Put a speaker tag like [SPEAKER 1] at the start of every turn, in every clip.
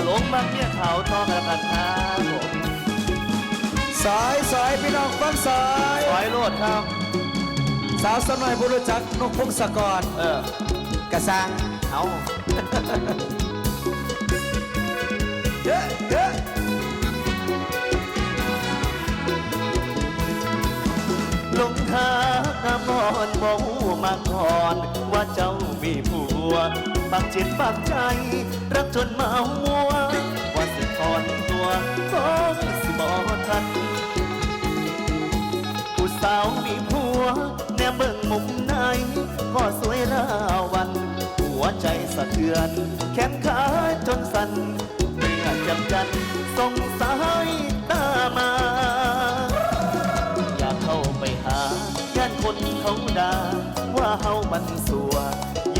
[SPEAKER 1] อาหลงมักเมียเขาทอกันแล้วกันครับผม
[SPEAKER 2] สายสายพี่น้องฟังสาย
[SPEAKER 1] สอยโลดครับ
[SPEAKER 2] สาวสมัยบุรุษจักนกพงศกร
[SPEAKER 1] เออก
[SPEAKER 2] ระสัง
[SPEAKER 1] เอา
[SPEAKER 2] เย้เย้
[SPEAKER 1] ลงทางน้ำมอนบอกมาก่อนว่าเจ้ามีผัวปากจิตปากใจ รักจนเมามัว แนบเบิ่งมุมไหนก็สวยราวัน หัวใจสะเทือน แขนขาจนสั่นเมื่อจำจันส่งสายตามา อยากเข้าไปหาย่านคนเขาด่าว่าเฮามันสัว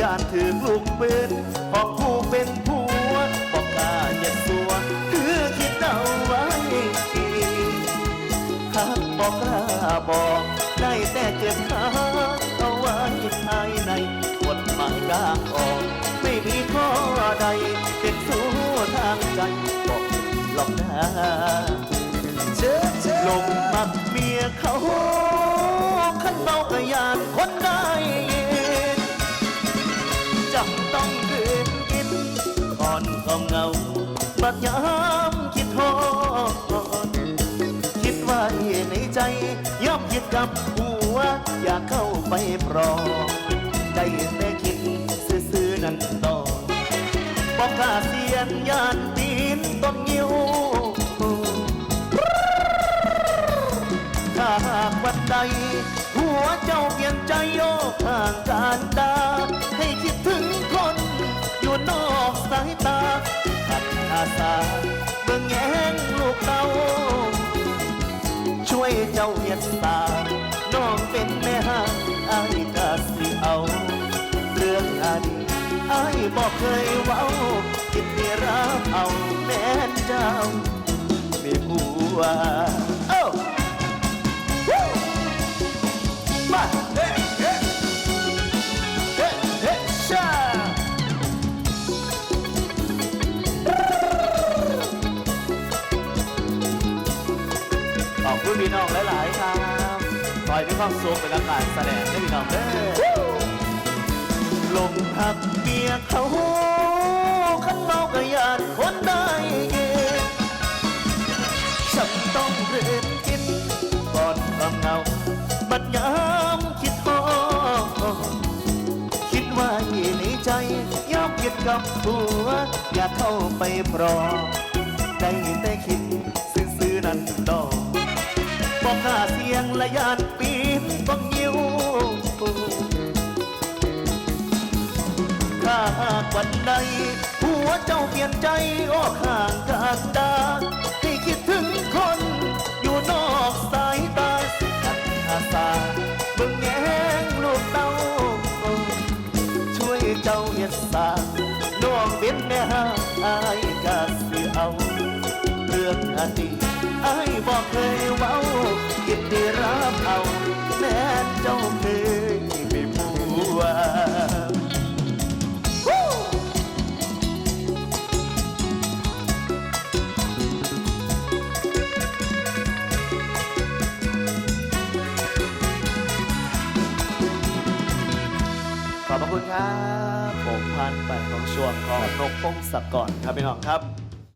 [SPEAKER 1] ย่านถือลูกปืนพอกผู้เป็นผัวบอกกล้าเหยียดสัวคือคิดเอาไว้หากบอกกล้าบอก บค้าเอาไว้ภายในกฎหมายกลางออก ไม่มีข้อใดเป็นสู้ทางใจบอกหลอกหน้าลงมักเมียเขาขันเมากระยานคนได้จำต้องคืนกินก่อนก็เงาบัดยามคิดทอดคิดไว้ในใจยอมคิดกับหัว อยากเข้าไปปลอบได้แต่คิดซื่อๆนั่นต่อบอกกาเสียนยานตีนต้นยิ้วถ้าหากวันใด หัวเจ้าเปลี่ยนใจโยกห่างการดาให้คิดถึงคนอยู่นอกสายตาขัดอาสาเบิ่งแยงลูกเตา อายกะสิเอา เรื่องอดีตอายบอกเคยเว้าคิดที่รับเอาแม่นเจ้ามีผัวเอ้ามาเฮ้เฮ้เฮ้เฮ้ชาขอบคุณพี่น้องหลาย ๆ ครับ คอยมีความสุขเป็นอาการแสดงให้พี่น้องเด้อลมหักเมียเขาขันเมากระยานคนได้เย็นฉันต้องเรียนกินก่อนความเหงาบัดยามคิดทอดคิดว่าอยู่ในใจยอมคิดกับหัว อยากเข้าไปปลอบ ละยานปีนบังยิวถ้าหากวันใดหัวเจ้าเปลี่ยนใจออกห่างกันดาให้คิดถึงคนอยู่นอกสายตาสิขัดอาสาเบิ่งแยงลูกเต้าช่วยเจ้าเฮ็ดสาน้องเป็นแม่ห้าอายกะสิเอา เรื่องอดีตอายบอกเคย ขอบพระคุณครับผมพันไปของช่วงของนกพงศกรครับพี่น้องครับ